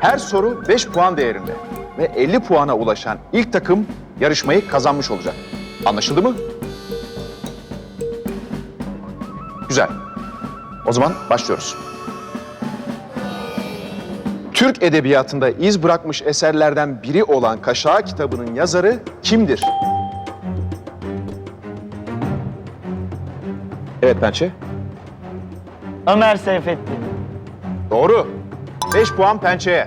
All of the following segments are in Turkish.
Her soru 5 puan değerinde ve 50 puana ulaşan ilk takım yarışmayı kazanmış olacak. Anlaşıldı mı? Güzel. O zaman başlıyoruz. Türk edebiyatında iz bırakmış eserlerden biri olan Kaşağı kitabının yazarı kimdir? Evet Pençe. Ömer Seyfettin. Doğru. 5 puan Pençe'ye.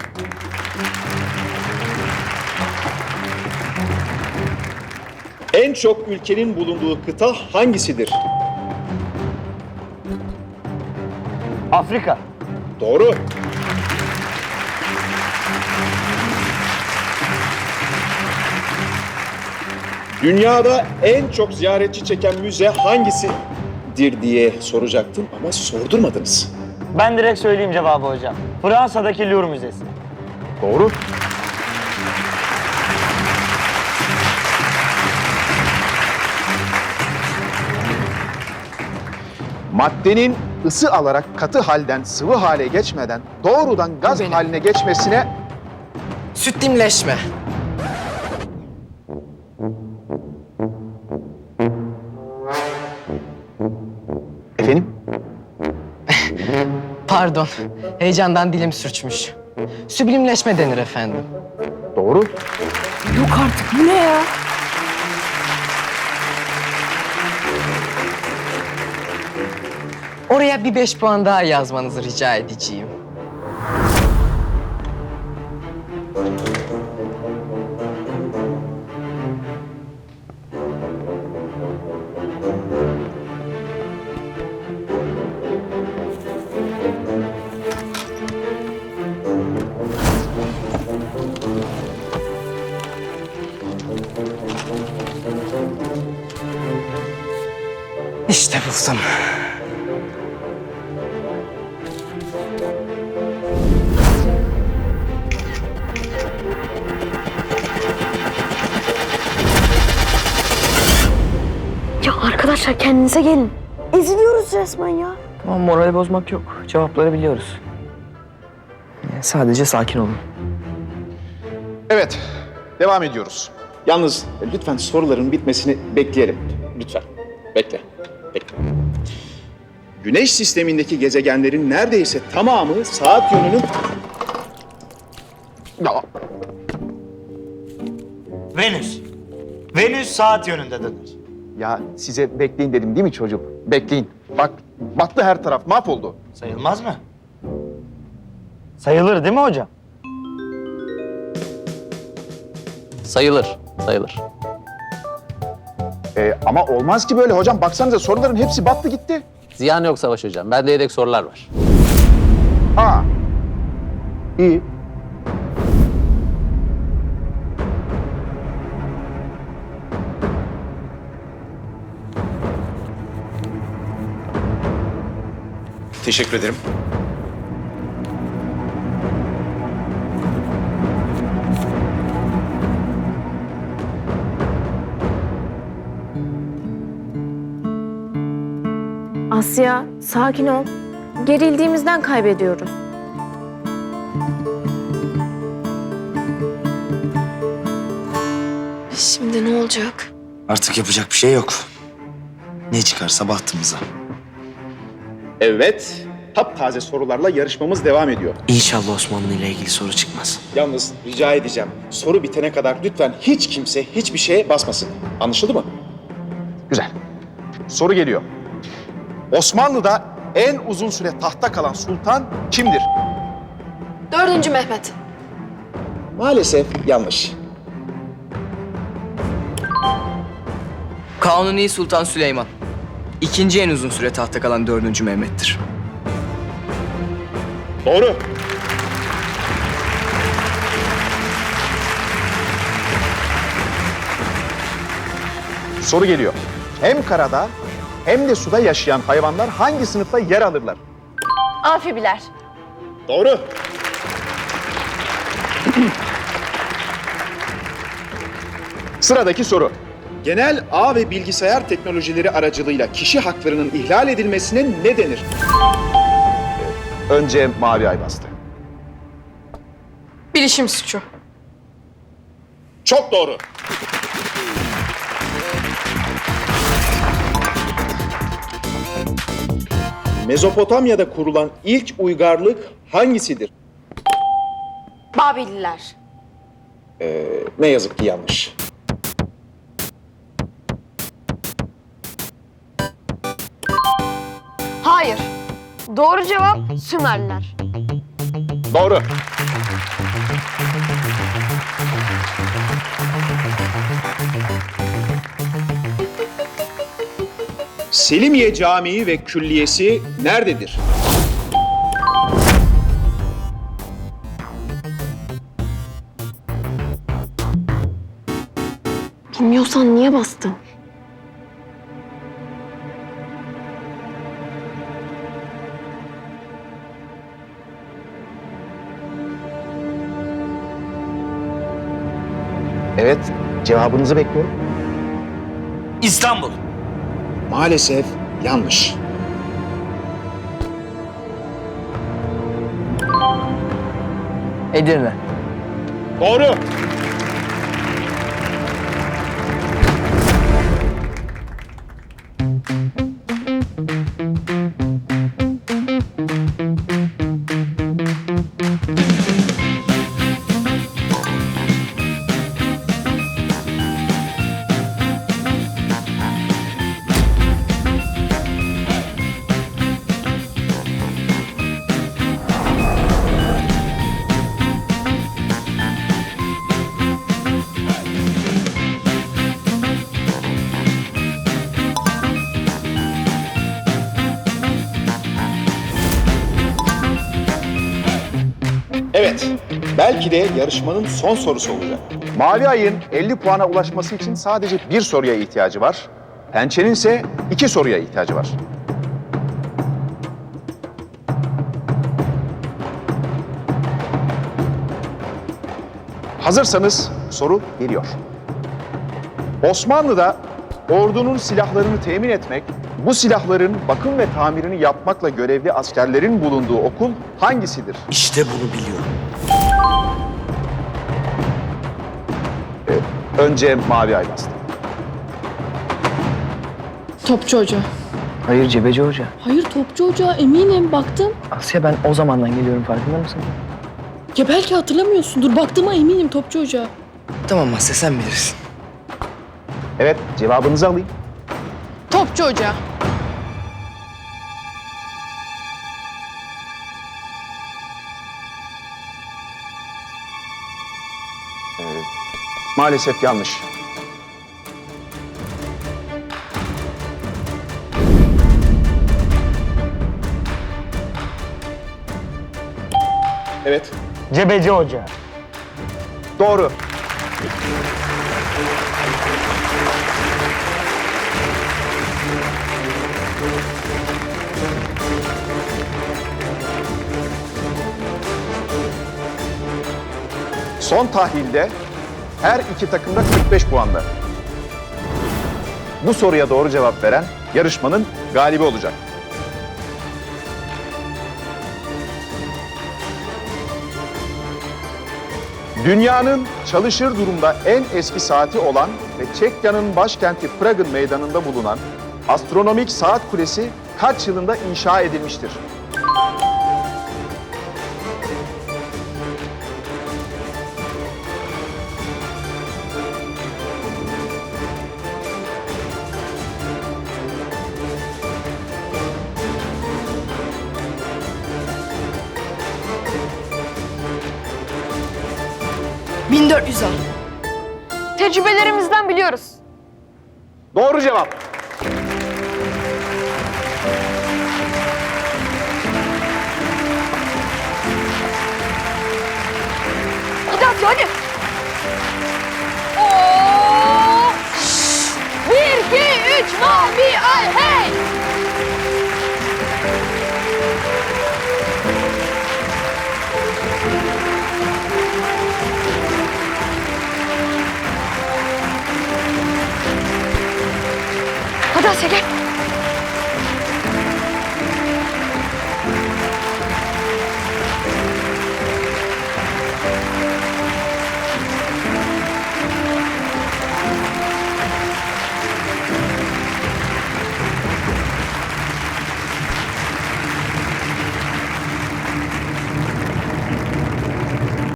En çok ülkenin bulunduğu kıta hangisidir? Afrika. Doğru. Dünyada en çok ziyaretçi çeken müze hangisidir diye soracaktım ama sordurmadınız. Ben direkt söyleyeyim cevabı hocam. Fransa'daki Louvre Müzesi. Doğru. Maddenin ısı alarak katı halden sıvı hale geçmeden doğrudan gaz benim. haline geçmesine Sütlimleşme. Pardon. Heyecandan dilim sürçmüş. Süblimleşme denir efendim. doğru. Yok artık bu ne ya? Oraya bir beş puan daha yazmanızı rica edeceğim. Buldum. Ya arkadaşlar kendinize gelin. Eziliyoruz resmen ya. Tamam morali bozmak yok. Cevapları biliyoruz. Yani sadece sakin olun. Evet, devam ediyoruz. Yalnız lütfen soruların bitmesini bekleyelim. Lütfen, bekle, bekle. Güneş sistemindeki gezegenlerin neredeyse tamamı saat yönünün... Ya, Venüs. Venüs saat yönünde dönür. ya size bekleyin dedim değil mi çocuğum? Bekleyin. Bak, battı her taraf, mahvoldu. Sayılmaz mı? Sayılır değil mi hocam? Sayılır, sayılır. Ee, ama olmaz ki böyle hocam. Baksanıza soruların hepsi battı gitti. Ziyan yok Savaş Hocam. Bende yedek sorular var. Ha. İyi. Teşekkür ederim. Asya sakin ol. Gerildiğimizden kaybediyoruz. Şimdi ne olacak? Artık yapacak bir şey yok. Ne çıkarsa bahtımıza. Evet. Taptaze sorularla yarışmamız devam ediyor. İnşallah Osmanlı ile ilgili soru çıkmaz. Yalnız rica edeceğim. Soru bitene kadar lütfen hiç kimse hiçbir şeye basmasın. Anlaşıldı mı? Güzel. Soru geliyor. Osmanlı'da en uzun süre tahta kalan sultan kimdir? Dördüncü Mehmet. Maalesef yanlış. Kanuni Sultan Süleyman. İkinci en uzun süre tahta kalan dördüncü Mehmet'tir. Doğru. Soru geliyor. Hem karada hem de suda yaşayan hayvanlar hangi sınıfta yer alırlar? Amfibiler. Doğru. Sıradaki soru. Genel ağ ve bilgisayar teknolojileri aracılığıyla kişi haklarının ihlal edilmesine ne denir? Önce mavi ay bastı. Bilişim suçu. Çok doğru. Mezopotamya'da kurulan ilk uygarlık hangisidir? Babiller. Ne yazık ki yanlış. Hayır. Doğru cevap Sümerliler. Doğru. Selimiye Camii ve Külliyesi nerededir? Bilmiyorsan niye bastın? Evet, cevabınızı bekliyorum. İstanbul. Maalesef yanlış. Edirne. Doğru. Belki de yarışmanın son sorusu olacak. Mavi Ay'ın 50 puana ulaşması için sadece bir soruya ihtiyacı var. Pençenin ise iki soruya ihtiyacı var. Hazırsanız soru geliyor. Osmanlı'da ordunun silahlarını temin etmek, bu silahların bakım ve tamirini yapmakla görevli askerlerin bulunduğu okul hangisidir? İşte bunu biliyorum. Önce Mavi Ay bastı. Topçu Hoca. Hayır Cebeci Hoca. Hayır Topçu Hoca eminim baktım. Asya ben o zamandan geliyorum farkında mısın? Ya belki hatırlamıyorsundur. Baktığıma eminim Topçu Hoca. Tamam Asya sen bilirsin. Evet, cevabınızı alayım. Topçu Hoca. Maalesef yanlış. Evet, Cebeci Hoca. doğru. Son tahlilde her iki takım da 45 puanla. Bu soruya doğru cevap veren yarışmanın galibi olacak. Dünyanın çalışır durumda en eski saati olan ve Çekya'nın başkenti Prag'ın meydanında bulunan astronomik saat kulesi kaç yılında inşa edilmiştir? Tecrübelerimizden biliyoruz. Doğru cevap. Hadi Asya hadi. Oo! Bir, iki, üç, mavi Hadi Asya gel.